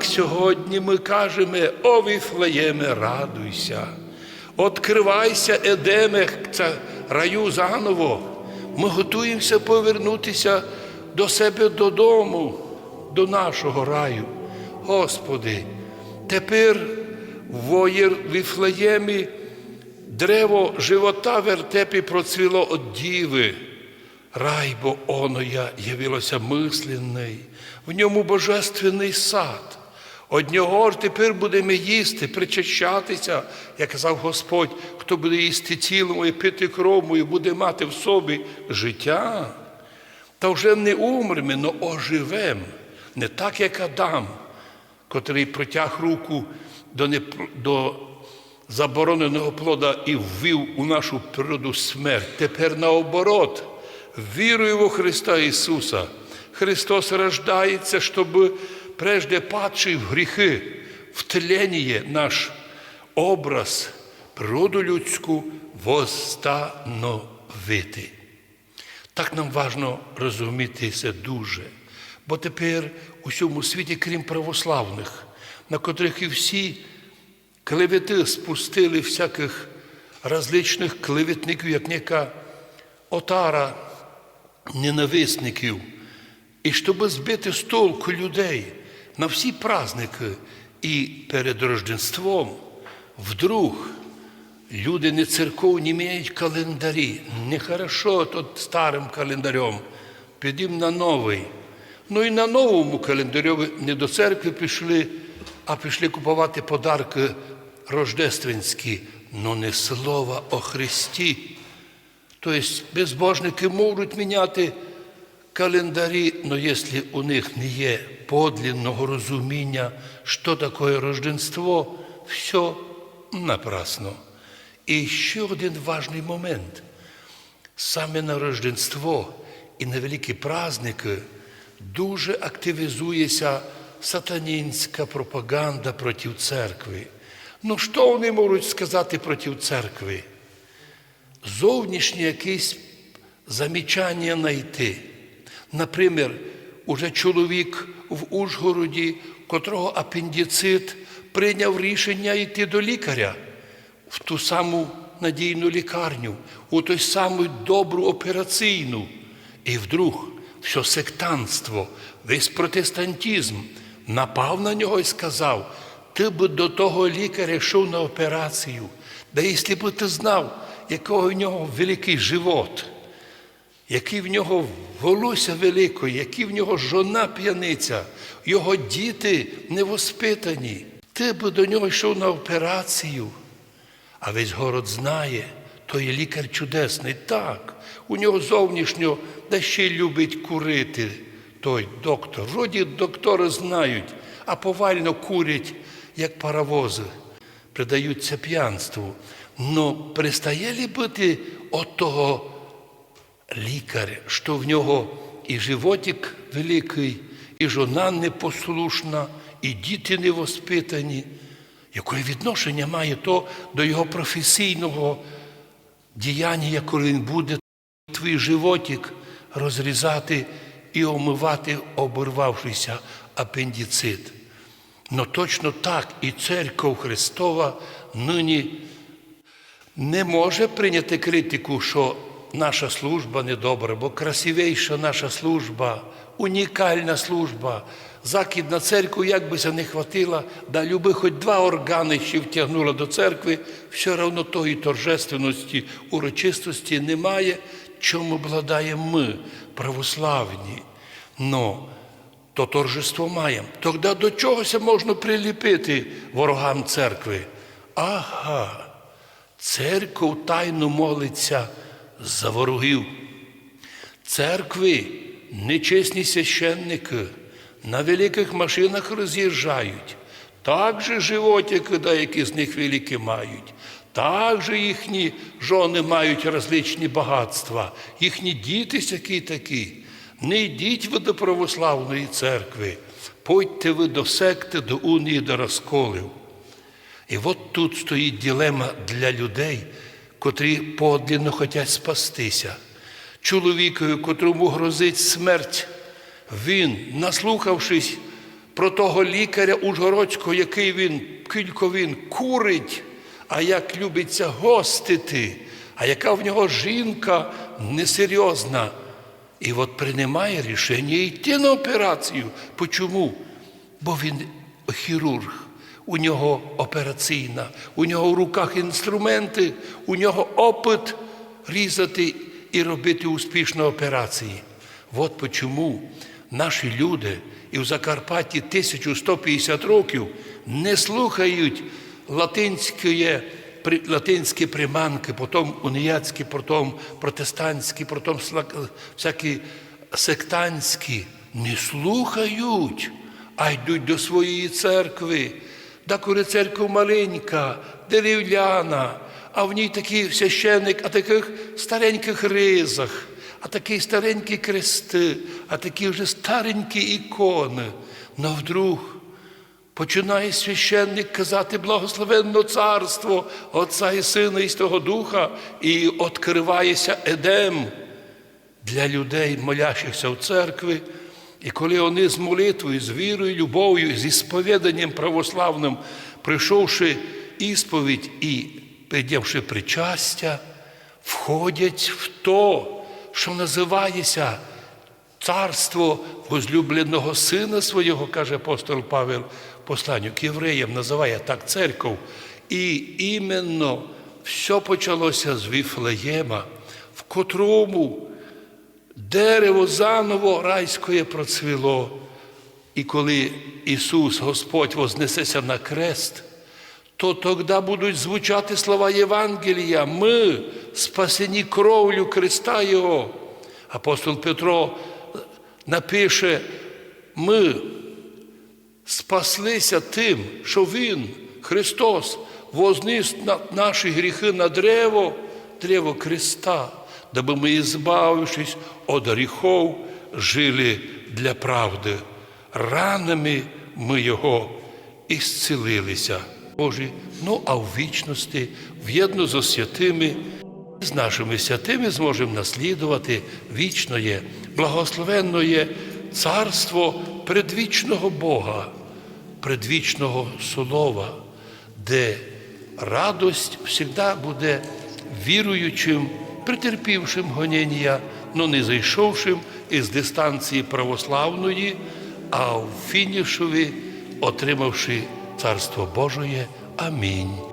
Сьогодні ми кажемо, о Віфлеєме, радуйся, откривайся, Едеме, раю заново. Ми готуємося повернутися до себе додому, до нашого раю. Господи, тепер воєр Віфлеємі древо живота вертепі процвіло от діви. Рай бо оно я явилося мисленний, в ньому божественний сад. Од нього ж тепер будемо їсти, причащатися, як казав Господь, хто буде їсти тіло моє, пити кров мою, буде мати в собі життя. Та вже не умремо, но оживем, не так, як Адам, котрий протяг руку до, непр- до забороненого плода і ввів у нашу природу смерть. Тепер наоборот, вірую во Христа Ісуса. Христос рождається, щоб прежде падший в гріхи, в наш образ, природу людську восстановити. Так нам важно розуміти це дуже. Бо тепер у всьому світі, крім православних, на котрих і всі клевети спустили всяких различних клеветників, як яка отара ненависників. І щоб збити з толку людей на всі праздники і перед Рождеством, вдруг люди не церковні мають календарі. Нехорошо тут старим календарем, підім на новий. Ну і на новому календарю не до церкви пішли, а пішли купувати подарки рождественські, но не слова о Христі. Тобто безбожники можуть міняти календарі, але якщо у них не є подлинного розуміння, що таке Рождество, все напрасно. І ще один важний момент. Саме на Рождество і на великі праздники дуже активізується сатанінська пропаганда проти церкви. Ну, що вони можуть сказати проти церкви? зовнішнє якесь замічання знайти. Наприклад, уже чоловік в Ужгороді, котрого апендицит, прийняв рішення йти до лікаря в ту саму надійну лікарню, у той саму добру операційну. І вдруг все сектантство, весь протестантизм напав на нього і сказав, ти б до того лікаря йшов на операцію, да якщо б ти знав, якого в нього великий живот, який в нього волосся велике, який в нього жона п'яниця, його діти невоспитані, ти б до нього йшов на операцію. А весь город знає, той лікар чудесний. Так, у нього зовнішньо да ще й любить курити той доктор. Вроді доктори знають, а повально курять, як паровози, придаються п'янству. Но перестає ли бути от того лікаря, що в нього і животик великий, і жона непослушна, і діти невоспитані. Яке відношення має то до його професійного діяння, коли він буде твій животик розрізати і омивати обірвавшийся апендицит? Но точно так і церква Христова нині не може прийняти критику, що наша служба недобра, бо красивейша наша служба, унікальна служба. Західна церква, як би це не хватило, да люби хоч два органи ще втягнула до церкви, все одно тої торжественності, урочистості немає, чому обладаємо ми, православні. Но то торжество маємо. Тоді до чогося можна приліпити ворогам церкви? Ага. Церков тайно молиться за ворогів. Церкви нечесні священники на великих машинах роз'їжджають. Так же животики, деякі з них великі мають. Так же їхні жони мають различні багатства, їхні діти всякі такі. Не йдіть ви до православної церкви, пойте ви до секти, до унії, до розколів. І от тут стоїть дилема для людей, котрі подлинно хочуть спастися. Чоловікові, котрому грозить смерть, він, наслухавшись про того лікаря Ужгородського, який він, кілько він курить, а як любиться гостити, а яка в нього жінка несерйозна. І от приймає рішення йти на операцію. Почому? Бо він хірург, у нього операційна, у нього в руках інструменти, у нього опит різати і робити успішно операції. От чому наші люди і в Закарпатті 1150 років не слухають латинської, латинські приманки, потім уніяцькі, потім протестантські, потім всякі сектантські. Не слухають, а йдуть до своєї церкви. Да коли церква маленька, дерев'яна, а в ній такий священник, а таких стареньких ризах, а такі старенькі крести, а такі вже старенькі ікони. Но вдруг починає священник казати благословенно царство Отця і Сина і Святого Духа, і відкривається Едем для людей, молящихся в церкві. І коли вони з молитвою, з вірою, любов'ю, зі сповіданням православним, прийшовши ісповідь і прийнявши причастя, входять в то, що називається царство возлюбленого сина свого, каже апостол Павел посланню к євреям, називає так церков. І іменно все почалося з Віфлеєма, в котрому дерево заново райське процвіло. І коли Ісус, Господь, вознесеться на крест, то тоді будуть звучати слова Євангелія. Ми спасені кров'ю креста Його. Апостол Петро напише, ми спаслися тим, що Він, Христос, возніс наші гріхи на древо, древо креста, даби ми, збавившись від гріхов, жили для правди. Ранами ми Його і. Божі, ну а в вічності, в'єдно з святими, з нашими святими зможемо наслідувати вічноє, благословенноє царство предвічного Бога, предвічного Слова, де радость завжди буде віруючим, претерпівшим гоніння, но не зайшовшим із дистанції православної, а в фінішові отримавши Царство Божоє. Амінь.